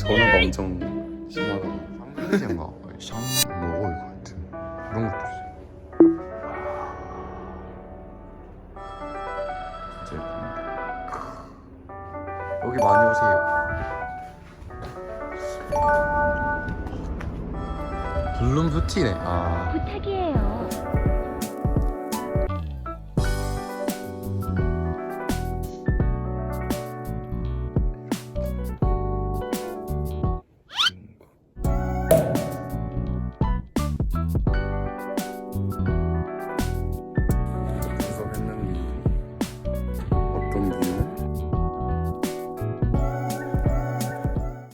전화가 엄청 심하다. 상대인가 샴 뭐고 이거 하여튼 그런 것도 있어. 진짜 예쁩니다. 여기 많이 오세요. 블룸 후티네. 아 부탁이에요.